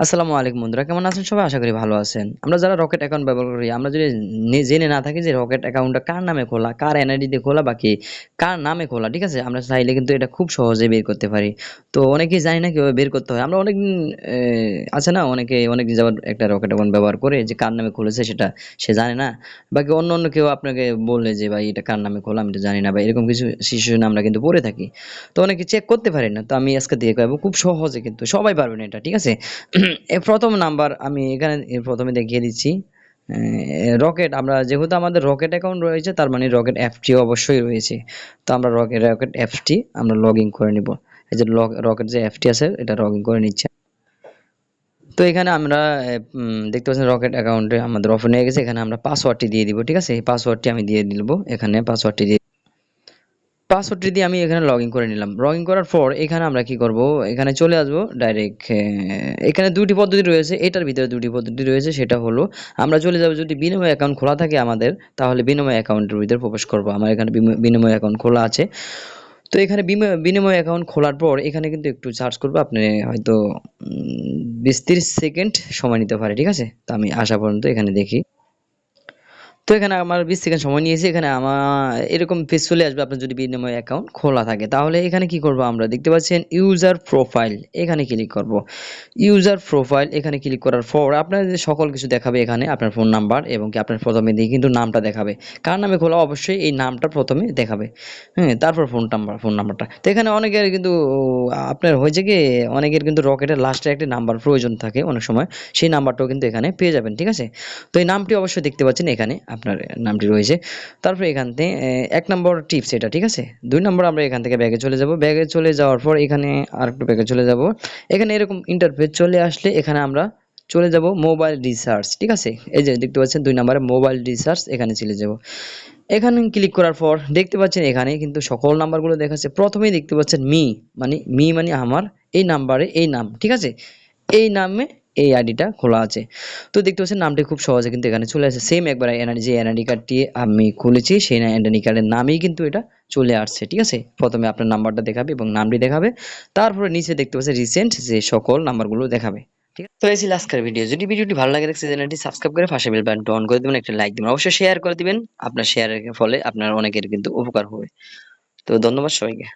আসসালামু আলাইকুম বন্ধুরা, কেমন আছেন সবাই? আশা করি ভালো আছেন। আমরা যারা রকেট অ্যাকাউন্ট ব্যবহার করি, আমরা যদি জেনে না থাকি যে রকেট অ্যাকাউন্টটা কার নামে খোলা, কার এনআইডি দিয়ে খোলা বাকি কার নামে খোলা, ঠিক আছে? আমরা চাইলে কিন্তু এটা খুব সহজে বের করতে পারি। তো অনেকেই জানি না কীভাবে বের করতে হয়। আমরা অনেক আছে না? অনেকে অনেক যাবার একটা রকেট অ্যাকাউন্ট ব্যবহার করে যে কার নামে খুলেছে সেটা সে জানে না। বাকি অন্য অন্য কেউ আপনাকে বললে যে, ভাই, এটা কার নামে খোলা? আমি তো জানি না, বা এরকম কিছু সিচুয়েশন আমরা কিন্তু পড়ে থাকি। তো অনেকে চেক করতে পারি না। তো আমি আজকে দিয়ে খুব সহজে কিন্তু সবাই পারবেন এটা, ঠিক আছে? প্রথম নাম্বার আমি এখানে প্রথমে দেখিয়ে দিচ্ছি। রকেট, আমরা যেহেতু আমাদের রকেট অ্যাকাউন্ট রয়েছে, তার মানে রকেট অ্যাপটি অবশ্যই রয়েছে। তো আমরা রকেট রকেট অ্যাপসটি আমরা লগ ইন করে নিব। এই যে রকেট যে অ্যাপটি আছে, এটা লগ ইন করে নিচ্ছে। তো এখানে আমরা দেখতে পাচ্ছেন রকেট অ্যাকাউন্টে আমাদের ওপেন হয়ে গেছে। এখানে আমরা পাসওয়ার্ডটি দিয়ে দিব, ঠিক আছে? এই পাসওয়ার্ডটি আমি দিয়ে দিব। এখানে পাসওয়ার্ডটি দিয়ে পাসওয়ার্ডটি দিয়ে আমি এখানে লগ করে নিলাম লগ করার পর এখানে আমরা কি করব? এখানে চলে আসব ডাইরেক্ট এখানে দুটি পদ্ধতি রয়েছে, এটার ভিতরে দুটি পদ্ধতি রয়েছে, সেটা হলো আমরা চলে যাব যদি বিনিময় অ্যাকাউন্ট খোলা থাকে আমাদের, তাহলে বিনিময় অ্যাকাউন্টের ভিতরে প্রবেশ করব। আমার এখানে বিনিময় অ্যাকাউন্ট খোলা আছে। তো এখানে বিনিময় অ্যাকাউন্ট খোলার পর এখানে কিন্তু একটু চার্জ করব, আপনি হয়তো বিশ তিরিশ সেকেন্ড সময় নিতে পারে, ঠিক আছে? তো আমি আসা পর্যন্ত এখানে দেখি। তো এখানে আমার বিশ সেকেন্ড সময় নিয়েছি, এখানে আমার এরকম পেজ চলে আসবে আপনার যদি বিনিময় অ্যাকাউন্ট খোলা থাকে। তাহলে এখানে কি করব আমরা? দেখতে পাচ্ছেন ইউজার প্রোফাইল এখানে ক্লিক করব। ইউজার প্রোফাইল এখানে ক্লিক করার পর আপনার সকল কিছু দেখাবে এখানে, আপনার ফোন নাম্বার এবং কি আপনার প্রথমে দিয়ে কিন্তু নামটা দেখাবে। কার নামে খোলা? অবশ্যই এই নামটা প্রথমে দেখাবে। হ্যাঁ তারপর ফোন নাম্বার ফোন নাম্বারটা তো এখানে অনেকের কিন্তু, আপনার হয়েছে কি, অনেকের কিন্তু রকেটের লাস্টে একটি নাম্বার প্রয়োজন থাকে অনেক সময়। সেই নাম্বারটাও কিন্তু এখানে পেয়ে যাবেন, ঠিক আছে? তো এই নামটি অবশ্যই দেখতে পাচ্ছেন এখানে। আপনার নামটি রয়েছে। তারপরে এখান থেকে এক নম্বর টিপস এটা, ঠিক আছে? দুই নম্বর আমরা এখান থেকে ব্যাগে চলে যাব। ব্যাগে চলে যাওয়ার পর এখানে আরেকটু ব্যাগে চলে যাব। এখানে এরকম ইন্টারফেস চলে আসলে এখানে আমরা চলে যাব মোবাইল রিসার্চ ঠিক আছে? এই যে দেখতে পাচ্ছেন দুই নম্বরে মোবাইল রিসার্চ এখানে চলে যাব। এখানে ক্লিক করার পর দেখতে পাচ্ছেন এখানে কিন্তু সকল নাম্বারগুলো দেখাচ্ছে। প্রথমেই দেখতে পাচ্ছেন মি মানে মি মানে আমার, এই নাম্বারে এই নাম, ঠিক আছে? এই নামে এই আইডিটা খোলা আছে। তো দেখতে পাচ্ছেন নামটি খুব সহজে কিন্তু এখানে চলে আসে। সেম একবার এনআইডি যে এনআইডি কার্ডটি আমি খুলেছি, সেই এনআইডি কার্ডের নামেই কিন্তু এটা চলে আসছে, ঠিক আছে? প্রথমে আপনার নাম্বারটা দেখাবে এবং নামটি দেখাবে। তারপরে নিচে দেখতে পাচ্ছেন রিসেন্ট যে সকল নাম্বারগুলো দেখাবে তো এই ছিল আজকের ভিডিও যদি ভিডিওটি ভালো লাগে রাখছে চ্যানেলটি সাবস্ক্রাইব করে পাশে বেল বাটনটি অন করে দিবেন, একটা লাইক দিবেন। অবশ্যই শেয়ার করে দিবেন। আপনার শেয়ারের ফলে আপনার অনেকের কিন্তু উপকার হবে। তো ধন্যবাদ সবাইকে।